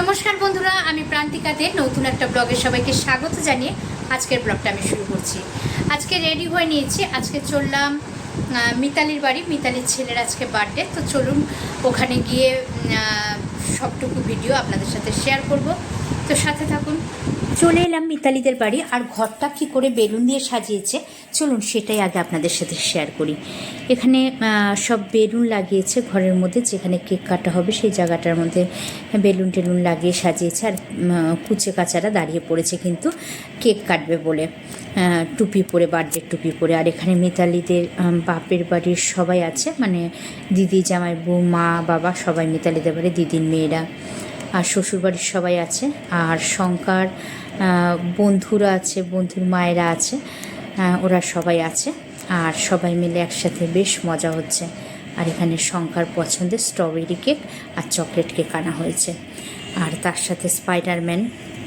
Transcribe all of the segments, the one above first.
নমস্কার বন্ধুরা, আমি প্রান্তিকাতে নতুন একটা ব্লগের সবাইকে স্বাগত জানিয়ে আজকের ব্লগটা আমি শুরু করছি। আজকে রেডি হয়ে নিয়েছি। আজকে চললাম মিতালির বাড়ি। মিতালির ছেলের আজকে বার্থডে তো চলুন, ওখানে গিয়ে সবটুকু ভিডিও আপনাদের সাথে শেয়ার করব। তো সাথে থাকুন। চলে এলাম মিতালিদের বাড়ি, আর ঘরটা কি করে বেলুন দিয়ে সাজিয়েছে, চলুন সেটাই আগে আপনাদের সাথে শেয়ার করি। এখানে সব বেলুন লাগিয়েছে ঘরের মধ্যে, যেখানে কেক কাটা হবে সেই জায়গাটার মধ্যে বেলুন টেলুন লাগিয়ে সাজিয়েছে, আর কুচে কাচারা দাঁড়িয়ে পড়েছে কিন্তু কেক কাটবে বলে। টুপি পরে বার্থডে টুপি পরে, আর এখানে মিতালিদের বাপের বাড়ির সবাই আছে মানে দিদি জামাই বউ মা, বাবা, সবাই মিতালিদের বাড়ি দিদির মেয়েরা। আর শ্বশুরবাড়ির সবাই আছে, আর শঙ্কার বন্ধুরা আছে, বন্ধুর মায়েরা আছে ওরা সবাই আছে, আর সবাই মিলে একসাথে বেশ মজা হচ্ছে। আর এখানে শঙ্কার পছন্দের স্ট্রবেরি কেক আর চকলেট কেক আনা হয়েছে। আর তার সাথে স্পাইডারম্যান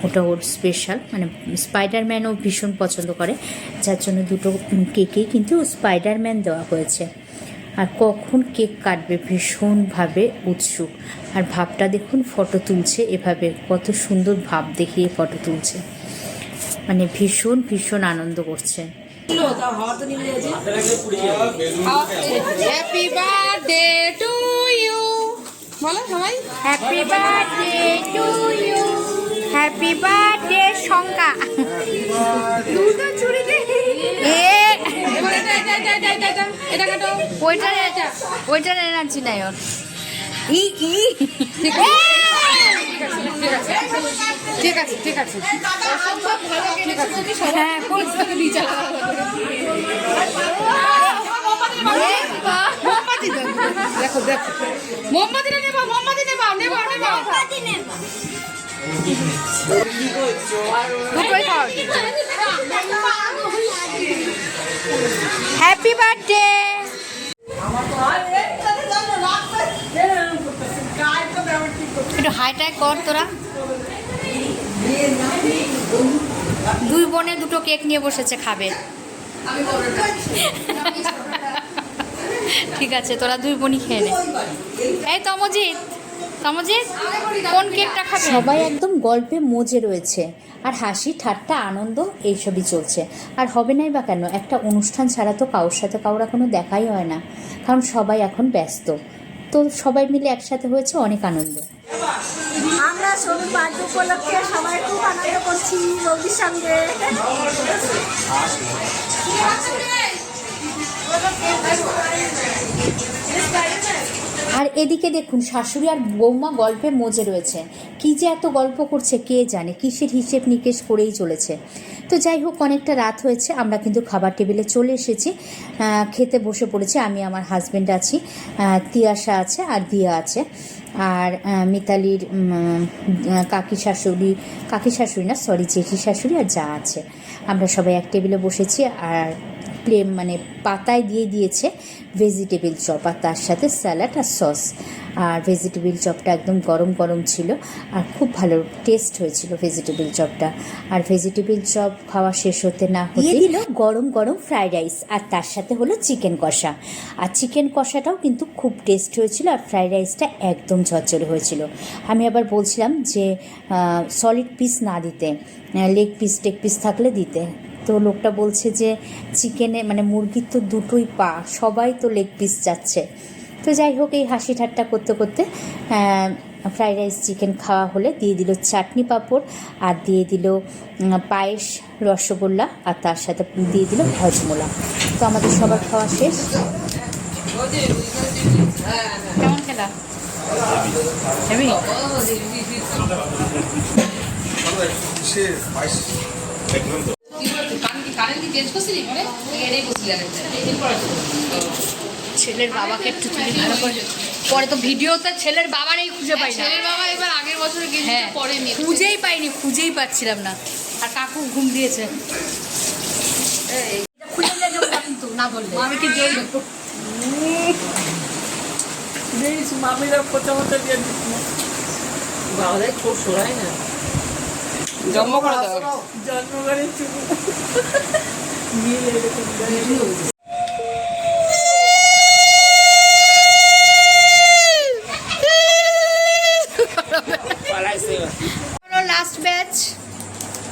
ওটা ওর স্পেশাল মানে স্পাইডারম্যানও ভীষণ পছন্দ করে, যার জন্য দুটো কেকেই কিন্তু স্পাইডারম্যান দেওয়া হয়েছে। আর কখন কেক কাটবে ভীষণভাবে উৎসুক। আর ভাবটা দেখুন ফটো তুলছে এভাবে। কত সুন্দর ভাব দেখিয়ে ফটো তুলছে। মানে ভীষণ ভীষণ আনন্দ করছে। হ্যাপি বার্থডে টু ইউ বলো সবাই। Happy birthday to you happy birthday Shanka. দুটো চুরি দে এ ওইটার ওইটার নাই ই ই ঠিক আছে হ্যাঁ মোমবাতি দেখো দেখো মোমবাতি নেবা মোমবাতি নেবা নেবা নেবা দুটোই খাও হ্যাপি বার্থডে একটু হাইটাই কর তোরা। দুই বোনে দুটো কেক নিয়ে বসেছে খাবে। ঠিক আছে, তোরা দুই বোনই খেয়ে নে। এই তমজিৎ তমজিৎ, কোন কেকটা খাবে? সবাই একদম গল্পে মজে রয়েছে। আর হাসি, ঠাট্টা, আনন্দ, এইসবই চলছে। আর হবে নাই বা কেন? একটা অনুষ্ঠান ছাড়া তো কারোর সাথে কারোর কোনো দেখাই হয় না। কারণ সবাই এখন ব্যস্ত। তো সবাই মিলে একসাথে হয়েছে অনেক আনন্দ। আমরা উপলক্ষে সবাই খুব আনন্দ করছি সঙ্গে। আর এদিকে দেখুন, শাশুড়ি আর বৌমা গল্পে মজে রয়েছে। কি যে এত গল্প করছে, কে জানে? কিসের হিসেব নিকেশ করেই চলেছে। তো যাই হোক, অনেকটা রাত হয়েছে, আমরা কিন্তু খাবার টেবিলে চলে এসেছি। খেতে বসে পড়েছি, আমি, আমার হাজব্যান্ড আছি তিয়াশা আছে আর দিয়া আছে। আর মিতালির কাকি শাশুড়ি কাকি শাশুড়ি না সরি জেঠি শাশুড়ি আর যা আছে। আমরা সবাই এক টেবিলে বসেছি আর প্লেম মানে পাতায় দিয়ে দিয়েছে ভেজিটেবিল চপ আর তার সাথে স্যালাড আর সস আর ভেজিটেবিল চপটা একদম গরম গরম ছিল আর খুব ভালো টেস্ট হয়েছিল ভেজিটেবিল চপটা। আর ভেজিটেবিল চপ খাওয়া শেষ হতে না হতে দিল? গরম গরম ফ্রাইড রাইস আর তার সাথে হলো চিকেন কষা। আর চিকেন কষাটাও কিন্তু খুব টেস্ট হয়েছিল আর ফ্রাইড রাইসটা একদম ঝরঝরে হয়েছিল। আমি আবার বলছিলাম যে সলিড পিস না দিতে লেগ পিস টেগ পিস থাকলে দিতে। তো লোকটা বলছে যে চিকেনে মানে মুরগির তো দুটোই পা সবাই তো লেগ পিস যাচ্ছে তো যাই হোক এই হাসি ঠাট্টা করতে করতে ফ্রাইড রাইস চিকেন খাওয়া হলে দিয়ে দিল চাটনি পাঁপড় আর দিয়ে দিল পায়েস রসগোল্লা আর তার সাথে দিয়ে দিল হজমোলা তো আমাদের সবার খাওয়া শেষ। কেমন খেলা? চেঞ্জ করছিলি পরে? এটাই করছিলি ছেলের বাবাকে একটু তুলি ভালো করে। পরে তো ভিডিওতে ছেলের বাবারই খুঁজে পাই না। ছেলের বাবা এবার আগের বছর হ্যাঁ পরে খুঁজেই পাইনি খুঁজেই পাচ্ছিলাম না। আর কাকু ঘুম দিয়েছে। যাব কিন্তু না বললে আমি কি জল দিস মামিরা প্রথমত দিয়ে দিস না। বাবা খুব সরাই না। জন্ম করে দাও। জন্ম করে লাস্ট ব্যাচ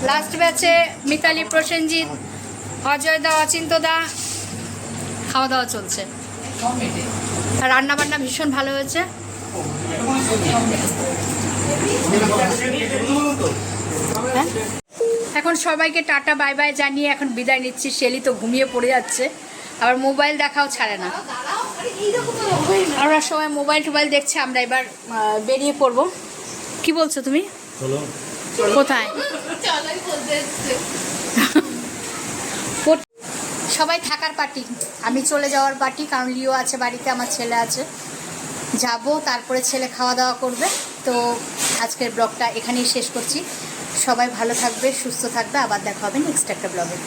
লাস্ট ব্যাচে মিতালি প্রসেনজিৎ অজয় দা অচিন্ত দা খাওয়া দাওয়া চলছে। আর রান্না বান্না ভীষণ ভালো হয়েছে। হ্যাঁ? এখন সবাইকে টাটা বাই বাই জানিয়ে এখন বিদায় নিচ্ছি। শেলি তো ঘুমিয়ে পড়ে যাচ্ছে। আবার মোবাইল দেখাও ছাড়ে না। আমরা সবাই মোবাইল টোবাইল দেখছে আমরা এবার বেরিয়ে পড়ব। কি বলছো তুমি? কোথায়? সবাই থাকার পার্টি। আমি চলে যাওয়ার পার্টি কারণ লিও আছে বাড়িতে আমার ছেলে আছে। যাব তারপরে ছেলে খাওয়া দাওয়া করবে। তো আজকের ব্লগটা এখানেই শেষ করছি। সবাই ভালো থাকবে সুস্থ থাকবে। আবার দেখা হবে নেক্সট একটা ব্লগে